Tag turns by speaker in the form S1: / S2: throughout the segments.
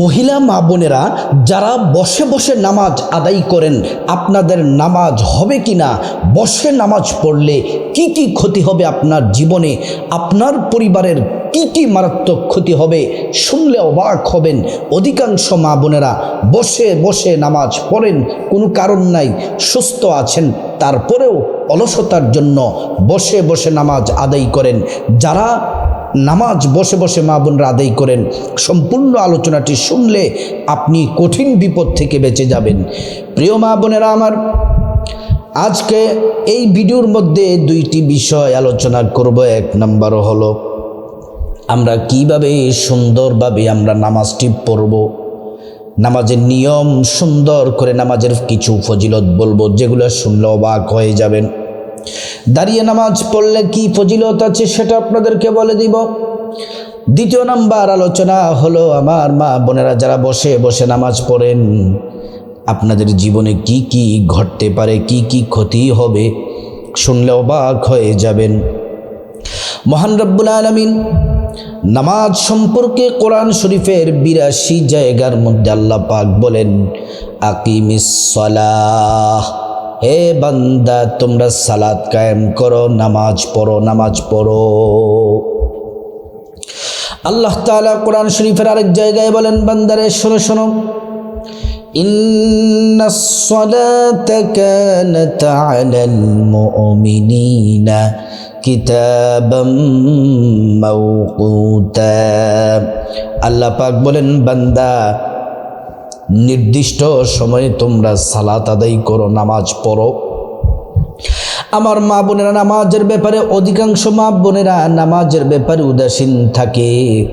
S1: মহিলা মা বোনেরা যারা বসে বসে নামাজ আদায় করেন, আপনাদের নামাজ হবে কি না বসে নামাজ পড়লে কি কি ক্ষতি হবে আপনার জীবনে? আপনার পরিবারের কি কি মারাত্মক ক্ষতি হবে? শুনলে অবাক হবেন। অধিকাংশ মা বোনেরা বসে বসে নামাজ পড়েন, কোনো কারণ নাই, সুস্থ আছেন। তারপরেও অলসতার জন্য বসে বসে নামাজ আদায় করেন। যারা নামাজ বসে বসে মা বোনরা আদায় করেন। সম্পূর্ণ আলোচনাটি শুনলে আপনি কঠিন বিপদ থেকে বেঁচে যাবেন। প্রিয় মা বোনেরা আমার, আজকে এই ভিডিওর মধ্যে দুইটি বিষয় আলোচনা করব। এক নম্বর হলো, আমরা কীভাবে সুন্দরভাবে আমরা নামাজটি পড়ব? নামাজের নিয়ম সুন্দর করে নামাজের কিছু ফজিলত বলব, যেগুলো শুনলে অবাক হয়ে যাবেন। দাঁড়িয়ে নামাজ পড়লে কি ফজিলত আছে সেটা আপনাদেরকে বলে দিব। দ্বিতীয় নাম্বার আলোচনা হলো, আমার মা বোনেরা যারা বসে বসে নামাজ পড়েন, আপনাদের জীবনে কি কি ঘটতে পারে, কি কি ক্ষতি হবে, শুনলে অবাক হয়ে যাবেন। মহান রব্বুল আলমিন, নামাজ সম্পর্কে কোরআন শরীফের বিরাশি জায়গার মধ্যে আল্লাহ পাক বলেন আকিমিসলাহ হে বান্দা তোমরা সালাদ কায়েম করো নামাজ পড়ো নামাজ পড়ো আল্লাহ তাআলা কোরআন শরীফের আরেক জায়গায় বলেন বান্দারে শোনো শোনো إن الصلاة كانت على المؤمنين كتابا موقوتا আল্লাহ পাক বলেন বান্দা নির্দিষ্ট সময়ে তোমরা সালাত আদায় করো, নামাজ পড়ো। আমার মা বোনেরা, নামাজের ব্যাপারে অধিকাংশ মা বোনেরা নামাজের ব্যাপারে উদাসীন থাকে।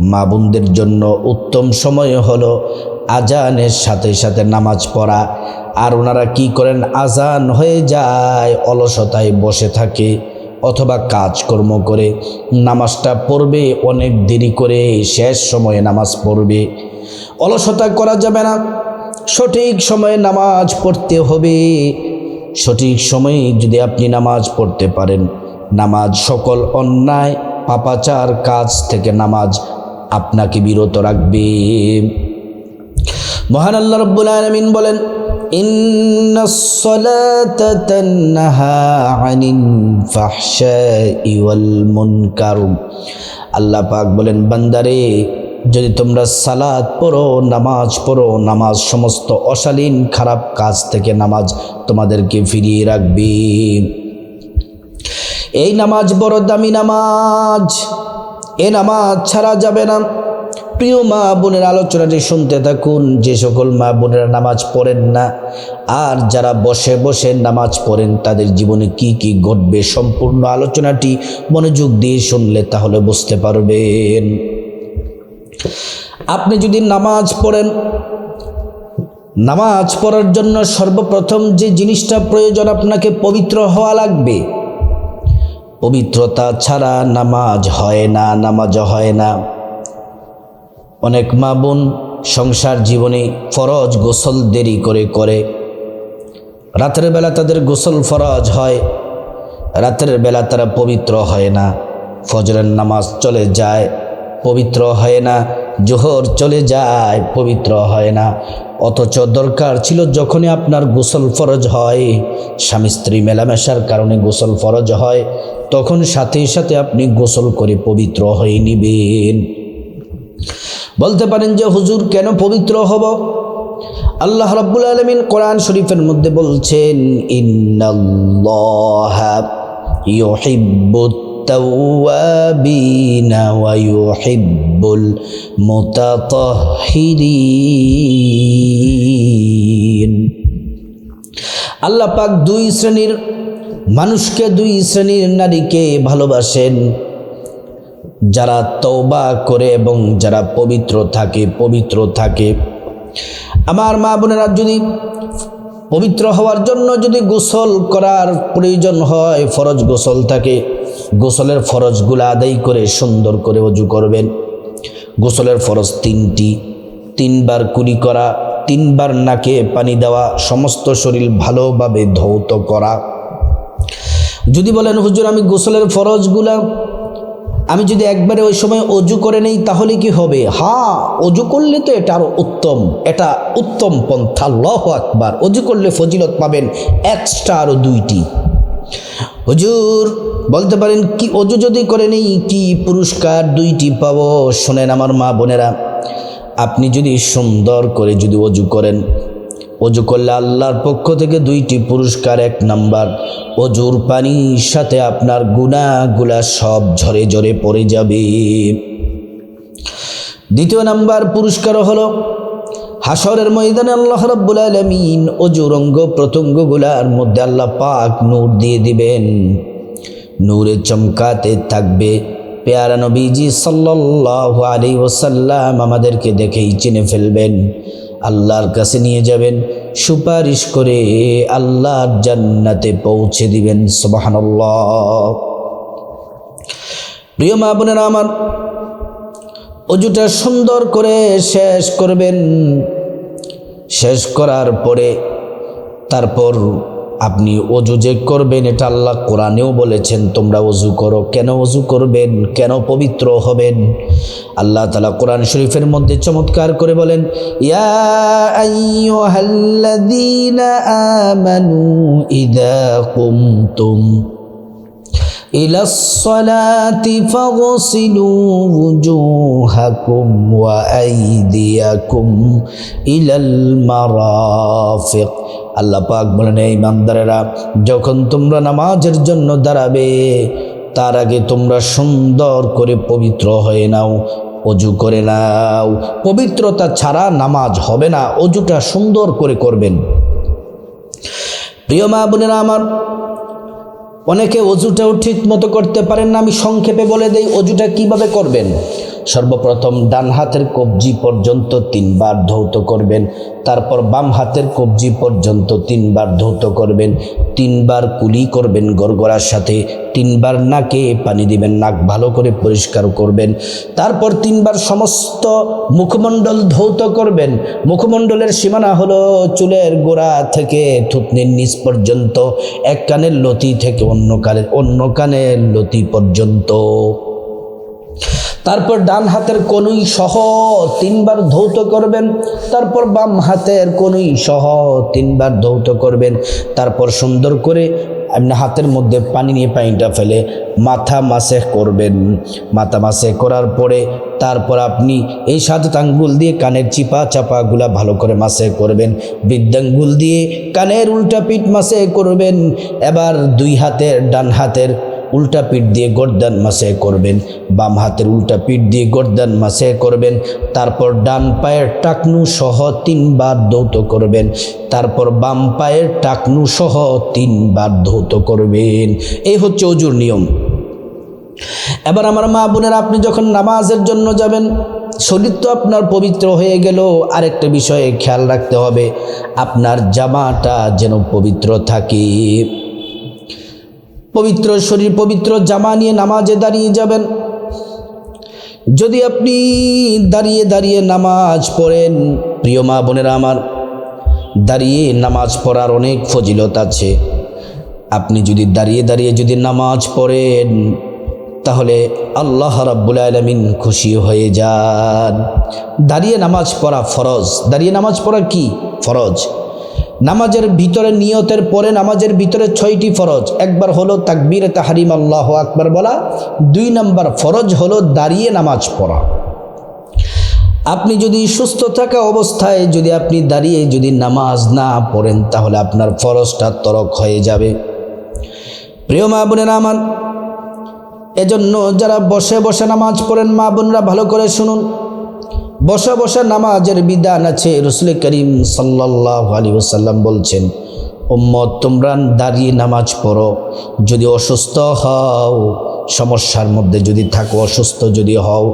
S1: মা বোনদের জন্য উত্তম সময় হলো আজানের সাথে সাথে নামাজ পড়া। আর ওনারা কি করেন? আজান হয়ে যায়, অলসতায় বসে থাকে অথবা কাজকর্ম করে। নামাজটা পড়বে, অনেক দেরি করে শেষ সময়ে নামাজ পড়বে। অলসতা করা যাবে না। সঠিক সময়ে নামাজ পড়তে হবে। সঠিক সময়ে যদি আপনি নামাজ পড়তে পারেন, নামাজ সকল অন্যায়, পাপাচার কাজ থেকে নামাজ আপনাকে বিরত রাখবে। মহান আল্লাহ রব্বুল আলমিন বলেন আল্লাহ পাক বলেন, বান্দারে যদি তোমরা সালাদ পড়ো, নামাজ পড়ো, নামাজ সমস্ত অশালীন, খারাপ কাজ থেকে নামাজ তোমাদেরকে ফিরিয়ে রাখবে। এই নামাজ বড় দামি নামাজ। এ নামাজ ছাড়া যাবে না। প্রিয় মা বোনের আলোচনাটি শুনতে থাকুন। যে সকল মা বোনেরা নামাজ পড়েন না, আর যারা বসে বসে নামাজ পড়েন, তাদের জীবনে কি কি ঘটবে সম্পূর্ণ আলোচনাটি মনোযোগ দিয়ে শুনলে তাহলে বুঝতে পারবেন। আপনি যদি নামাজ পড়েন, নামাজ পড়ার জন্য সর্বপ্রথম যে জিনিসটা প্রয়োজন আপনাকে পবিত্র হওয়া লাগবে, পবিত্রতা ছাড়া নামাজ হয় না, নামাজ হয় না। অনেক মা বোন সংসার জীবনে ফরজ গোসল দেরি করে করে। রাতের বেলা তাদের গোসল ফরজ হয়, রাতের বেলা তারা পবিত্র হয় না। ফজরের নামাজ চলে যায় পবিত্র হয় না। জোহর চলে যায়, পবিত্র হয় না। অথচ দরকার ছিল যখনই আপনার গোসল ফরজ হয়। স্বামী স্ত্রী মেলামেশার কারণে গোসল ফরজ হয়, তখন সাথে সাথে আপনি গোসল করে পবিত্র হয়ে নিবেন। বলতে পারেন যে, হুজুর, কেন পবিত্র হব? আল্লাহ রাব্বুল আলমিন কোরআন শরীফের মধ্যে বলছেন, ইন্নাল্লাহা ইউহিব্বুত التوابين ويحب المتطهرين আল্লাহ পাক দুই শ্রেণীর মানুষকে দুই শ্রেণীর নারীকে ভালোবাসেন যারা তৌবা করে এবং যারা পবিত্র থাকে পবিত্র থাকে আমার মা বোনেরা যদি পবিত্র হওয়ার জন্য যদি গোসল করার প্রয়োজন হয় ফরজ গোসল থাকে গোসলের ফরজগুলো আদায় করে সুন্দর করে অজু করবেন। গোসলের ফরজ তিনটি। তিনবার কুড়ি করা, তিনবার নাকে পানি দেওয়া, সমস্ত শরীর ভালোভাবে ধৌত করা। যদি বলেন, হুজুর, আমি গোসলের ফরজগুলা আমি যদি একবারে ওই সময় অজু করে নেই, তাহলে কি হবে? হ্যাঁ অজু করলে তো এটা আরও উত্তম। এটা উত্তম পন্থা লহ আকবার। অজু করলে ফজিলত পাবেন এক্সট্রা আরও দুইটি। হুজুর বলতে পারেন, কি অজু যদি করে নেই, কি পুরস্কার দুইটি পাবো? শোনেন আমার মা বোনেরা, আপনি যদি সুন্দর করে যদি অজু করেন, অজু করলে আল্লাহর পক্ষ থেকে দুইটি পুরস্কার, এক নাম্বার, অজুর পানির সাথে আপনার গুণাগুলা সব ঝরে ঝরে পড়ে যাবে। দ্বিতীয় নাম্বার পুরস্কার হলো হাসরের ময়দানে আল্লাহ রাব্বুল আলামিন অজুর অঙ্গ প্রত্যঙ্গগুলার মধ্যে আল্লাহ পাক নূর দিয়ে দিবেন। নূরে চমকাতে থাকবে। পেয়ারা নবীজি সাল্লাল্লাহু আলাইহি ওয়াসাল্লাম আমাদেরকে দেখেই চিনে ফেলবেন। আল্লাহর কাছে নিয়ে যাবেন, সুপারিশ করে আল্লাহর জান্নাতে পৌঁছে দিবেন, সুবহানাল্লাহ। প্রিয় মা বোনেরা আমার, অজুটা সুন্দর করে শেষ করবেন। শেষ করার পরে তারপর আপনি অজু যে করবেন এটা আল্লাহ কোরআনেও বলেছেন তোমরা অজু করো কেন অজু করবেন কেন পবিত্র হবেন আল্লাহ তালা কোরআন শরীফের মধ্যে চমৎকার করে বলেন ইয়া আইয়ুহাল্লাযীনা আমানু ইযা কুমতুম إلى الصلاة فاغسلوا وجوهكم وأيديكم إلى المرافق আল্লাহ পাক বলেন, এই ইমানদারেরা যখন তোমরা নামাজের জন্য দাঁড়াবে, তার আগে তোমরা সুন্দর করে পবিত্র হয়ে নাও, অজু করে নাও। পবিত্রতা ছাড়া নামাজ হবে না, অজুটা সুন্দর করে করবেন। প্রিয় মা বোনেরা আমার, অনেকে অজুটাও ঠিক মতো করতে পারেন না, আমি সংক্ষেপে বলে দেই, অজুটা কীভাবে করবেন? সর্বপ্রথম ডান হাতের কবজি পর্যন্ত তিনবার ধৌত করবেন তারপর বাম হাতের কবজি পর্যন্ত তিনবার ধৌত করবেন, তিনবার কুলি করবেন গড়গড়ার সাথে, তিনবার নাকে পানি দিবেন, নাক ভালো করে পরিষ্কার করবেন, তারপর তিনবার সমস্ত মুখমণ্ডল ধৌত করবেন, মুখমণ্ডলের সীমানা হলো চুলের গোড়া থেকে থুতনির নিচ পর্যন্ত, এক কানের লতি থেকে অন্য কানের অন্য কানের লতি পর্যন্ত। তারপর ডান হাতের কনুই সহ তিনবার ধৌত করবেন। তারপর বাম হাতের কনুই সহ তিনবার ধৌত করবেন। তারপর সুন্দর করে আপনি হাতের মধ্যে পানি নিয়ে পানিটা ফেলে মাথা মাসে করবেন। মাথা মাসে করার পরে তারপর আপনি এই সাত আঙ্গুল দিয়ে কানের চিপা চাপাগুলা ভালো করে মাসে করবেন। বৃদ্ধাঙ্গুল দিয়ে কানের উল্টা পিঠ মাসে করবেন। এবার দুই হাতের ডান হাতের উল্টা পিঠ দিয়ে গর্দান মাসে করবেন, বাম হাতের উল্টা পিঠ দিয়ে গর্দান মাসে করবেন, তারপর ডান পায়ের টাকনু সহ তিনবার ধৌত করবেন, তারপর বাম পায়ের টাকনু সহ তিনবার ধৌত করবেন। এই হচ্ছে অজুর নিয়ম। এবার আমার মা বোনের, আপনি যখন নামাজের জন্য যাবেন, শরীর তো আপনার পবিত্র হয়ে গেল, আরেকটা বিষয়ে খেয়াল রাখতে হবে, আপনার জামাটা যেন পবিত্র থাকে। পবিত্র শরীর, পবিত্র জামা নিয়ে নামাজে দাঁড়িয়ে যাবেন। যদি আপনি দাঁড়িয়ে দাঁড়িয়ে নামাজ পড়েন, প্রিয় মা বোনেরা আমার, দাঁড়িয়ে নামাজ পড়ার অনেক ফজিলত আছে। আপনি যদি দাঁড়িয়ে দাঁড়িয়ে যদি নামাজ পড়েন, তাহলে আল্লাহ রাব্বুল আলমিন খুশি হয়ে যান। দাঁড়িয়ে নামাজ পড়া ফরজ। দাঁড়িয়ে নামাজ পড়া কি? ফরজ। নামাজের ভিতরে নিয়তের পরে নামাজের ভিতরে ছয়টি ফরজ। একবার হলো তাকবীর, তাহারিম, আল্লাহ আকবার বলা। দুই নাম্বার ফরজ হলো দাঁড়িয়ে নামাজ পড়া। আপনি যদি সুস্থ থাকা অবস্থায় যদি আপনি দাঁড়িয়ে যদি নামাজ না পড়েন, তাহলে আপনার ফরজটা তরক হয়ে যাবে। প্রিয় মা বোনের আমার, এজন্য যারা বসে বসে নামাজ পড়েন, মা বোনরা ভালো করে শুনুন। বসে বসা নামাজের বিধান আছে। রসুল করিম সাল্লাহ আলী ওসাল্লাম বলছেন ওম্মত তোমরা দাঁড়িয়ে নামাজ পড়ো। যদি অসুস্থ হও, সমস্যার মধ্যে যদি থাকো, অসুস্থ যদি হও,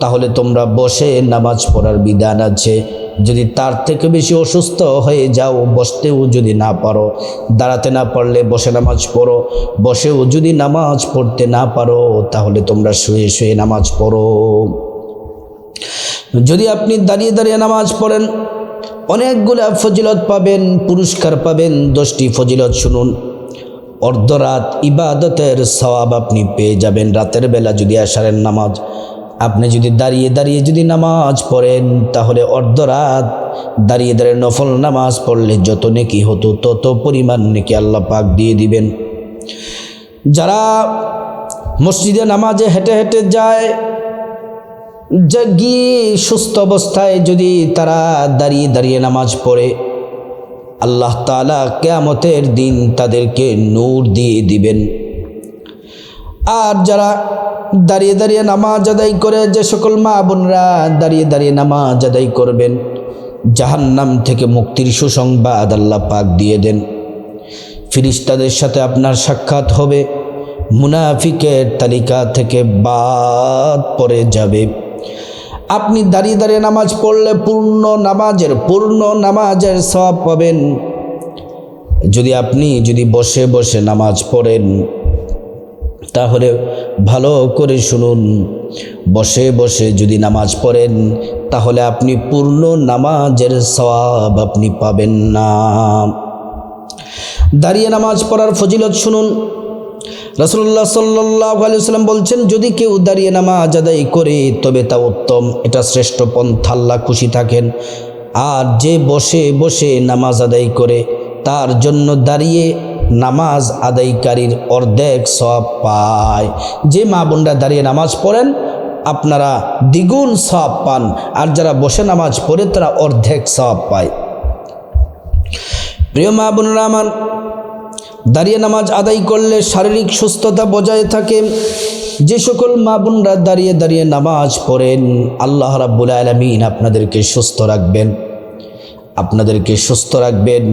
S1: তাহলে তোমরা বসে নামাজ পড়ার বিধান আছে। যদি তার থেকে বেশি অসুস্থ হয়ে যাও, বসতেও যদি না পারো, দাঁড়াতে না পারলে বসে নামাজ পড়ো। বসেও যদি নামাজ পড়তে না পারো, তাহলে তোমরা শুয়ে শুয়ে নামাজ পড়ো। যদি আপনি দাঁড়িয়ে দাঁড়িয়ে নামাজ পড়েন, অনেকগুলা ফজিলত পাবেন, পুরস্কার পাবেন, দশটি ফজিলত শুনুন। অর্ধরাত ইবাদতের সওয়াব আপনি পেয়ে যাবেন রাতের বেলা যদি আসারের নামাজ। আপনি যদি দাঁড়িয়ে দাঁড়িয়ে যদি নামাজ পড়েন, তাহলে অর্ধরাত দাঁড়িয়ে দাঁড়িয়ে নফল নামাজ পড়লে যত নেকি হতো, তত পরিমাণ নেকি আল্লাহ পাক দিয়ে দিবেন। যারা মসজিদে নামাজে হেঁটে হেঁটে যায় গিয়ে সুস্থ অবস্থায় যদি তারা দাঁড়িয়ে দাঁড়িয়ে নামাজ পড়ে, আল্লাহ তালা কেয়ামতের দিন তাদেরকে নূর দিয়ে দিবেন। আর যারা দাঁড়িয়ে দাঁড়িয়ে নামাজ আদায় করে, যে সকল মা বোনরা দাঁড়িয়ে দাঁড়িয়ে নামাজ আদায় করবেন, জাহান্নাম থেকে মুক্তির সুসংবাদ আল্লাহ পাক দিয়ে দেন। ফিরিস্তাদের সাথে আপনার সাক্ষাৎ হবে, মুনাফিকের তালিকা থেকে বাদ পড়ে যাবে। আপনি দাঁড়িয়ে দাঁড়িয়ে নামাজ পড়লে পূর্ণ নামাজের পূর্ণ নামাজের সব পাবেন। যদি আপনি যদি বসে বসে নামাজ পড়েন, তাহলে ভালো করে শুনুন। বসে বসে যদি নামাজ পড়েন, তাহলে আপনি পূর্ণ নামাজের সওয়াব আপনি পাবেন না। দাঁড়িয়ে নামাজ পড়ার ফজিলত শুনুন। রসুল্লাহ সাল্লাহ আলিয়াল্লাম বলছেন, যদি কেউ দাঁড়িয়ে নামাজ আদায় করে, তবে তা উত্তম। এটা শ্রেষ্ঠ পন্থা। আল্লাহ খুশি থাকেন। আর যে বসে বসে নামাজ আদায় করে, তার জন্য দাঁড়িয়ে নামাজ আদায়কারীর অর্ধেক সব পায়। যে মা বোনরা দাঁড়িয়ে নামাজ পড়েন, আপনারা দ্বিগুণ সব পান। আর যারা বসে নামাজ পড়ে, তারা অর্ধেক সব পায়। প্রিয় মা বোনরা আমার দাঁড়িয়ে নামাজ আদায় করলে শারীরিক সুস্থতা বজায় থাকে। যে সকল মা বোনরা দাঁড়িয়ে দাঁড়িয়ে নামাজ পড়েন, আল্লাহ রাব্বুল আলমিন আপনাদেরকে সুস্থ রাখবেন। আপনাদেরকে সুস্থ রাখবেন,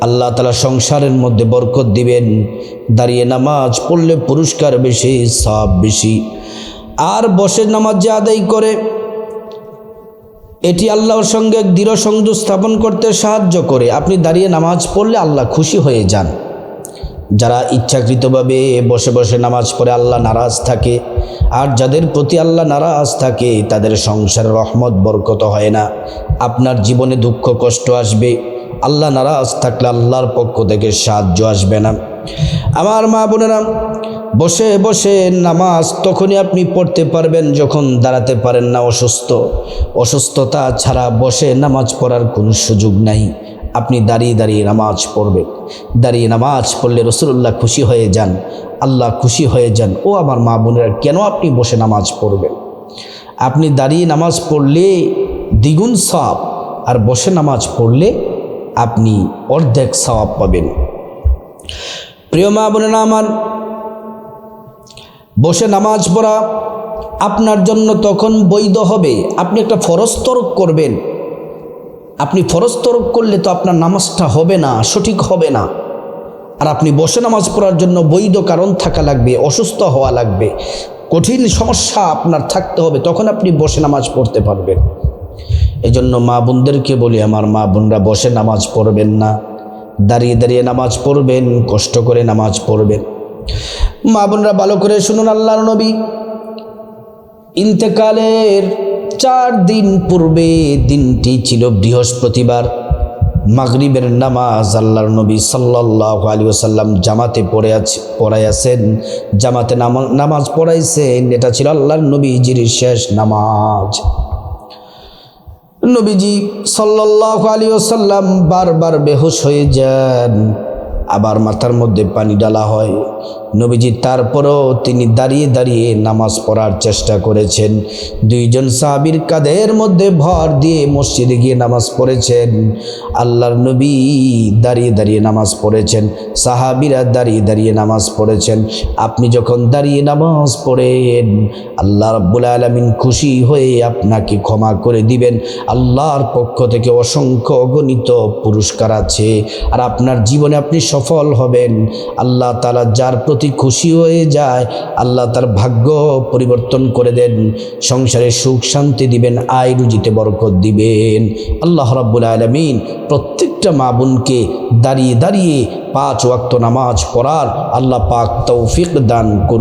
S1: আল্লাহ তালা সংসারের মধ্যে বরকত দিবেন। দাঁড়িয়ে নামাজ পড়লে পুরস্কার বেশি সব বেশি। আর বসে নামাজ যে আদায় করে, এটি আল্লাহর সঙ্গে দৃঢ় সংযোগ স্থাপন করতে সাহায্য করে। আপনি দাঁড়িয়ে নামাজ পড়লে আল্লাহ খুশি হয়ে যান। যারা ইচ্ছাকৃতভাবে বসে বসে নামাজ পড়ে আল্লাহ নারাজ থাকে, আর যাদের প্রতি আল্লাহ নারাজ থাকে, তাদের সংসার রহমত, বরকত হয় না। আপনার জীবনে দুঃখ, কষ্ট আসবে। আল্লাহ নারাজ থাকলে আল্লাহর পক্ষ থেকে সাহায্য আসবে না। আমার মা বোনেরা, বসে বসে নামাজ তখনই আপনি পড়তে পারবেন যখন দাঁড়াতে পারেন না অসুস্থ। অসুস্থতা ছাড়া বসে নামাজ পড়ার কোনো সুযোগ নাই। আপনি দাঁড়িয়ে দাঁড়িয়ে নামাজ পড়বেন। দাঁড়িয়ে নামাজ পড়লে রসুল্লাহ খুশি হয়ে যান, আল্লাহ খুশি হয়ে যান। ও আমার মা বোনেরা, কেন আপনি বসে নামাজ পড়বেন? আপনি দাঁড়িয়ে নামাজ পড়লে দ্বিগুণ সব আর বসে নামাজ পড়লে আপনি অর্ধেক সওয়াব পাবেন। প্রিয় মা বোনেরা আমার, বসে নামাজ পড়া আপনার জন্য তখন বৈধ হবে। আপনি একটা ফরজ করবেন। আপনি ফরজ তরক করলে তো আপনার নামাজটা হবে না, সঠিক হবে না। আর আপনি বসে নামাজ পড়ার জন্য বৈধ কারণ থাকা লাগবে, অসুস্থ হওয়া লাগবে। কঠিন সমস্যা আপনার থাকতে হবে, তখন আপনি বসে নামাজ পড়তে পারবেন। এই জন্য মা বোনদেরকে বলি, আমার মা বোনরা বসে নামাজ পড়বেন না। দাঁড়িয়ে দাঁড়িয়ে নামাজ পড়বেন, কষ্ট করে নামাজ পড়বেন। মা বোনরা ভালো করে শুনুন আল্লাহর নবী। ইন্তেকালের চার দিন পূর্বে দিনটি ছিল বৃহস্পতিবার। মাগরিবের নামাজ আল্লাহর নবী সাল্লাহ আলী ওসাল্লাম জামাতে পড়ে আছে পড়াই আছেন জামাতে নামাজ পড়াইছেন। এটা ছিল আল্লাহর নবীজির শেষ নামাজ। নবীজি সাল্লাহ আলী ওসাল্লাম বারবার বেহুশ হয়ে যান। আবার মাথার মধ্যে পানি ডালা হয়। নবীজি তারপরেও তিনি দাঁড়িয়ে দাঁড়িয়ে নামাজ পড়ার চেষ্টা করেছেন। দুইজন সাহাবির কাঁধের মধ্যে ভর দিয়ে মসজিদে গিয়ে নামাজ পড়েছেন। আল্লাহর নবী দাঁড়িয়ে দাঁড়িয়ে নামাজ পড়েছেন। সাহাবিরা দাঁড়িয়ে দাঁড়িয়ে নামাজ পড়েছেন। আপনি যখন দাঁড়িয়ে নামাজ পড়েন, আল্লাহ রব্বুল আলমিন খুশি হয়ে আপনাকে ক্ষমা করে দিবেন। আল্লাহর পক্ষ থেকে অসংখ্য অগণিত পুরস্কার আছে। আর আপনার জীবনে আপনি সফল হবেন। আল্লাহ তালা যার প্রতি খুশি হয়ে যায়, আল্লাহ তার ভাগ্য পরিবর্তন করে দেন। সংসারে সুখ শান্তি দিবেন, আয় রুজিতে বরকত দিবেন। আল্লাহ রাব্বুল আলমিন প্রত্যেকটা মা বোনকে দাঁড়িয়ে দাঁড়িয়ে পাঁচ ওয়াক্ত নামাজ পড়ার আল্লাহ পাক তৌফিক দান করুন।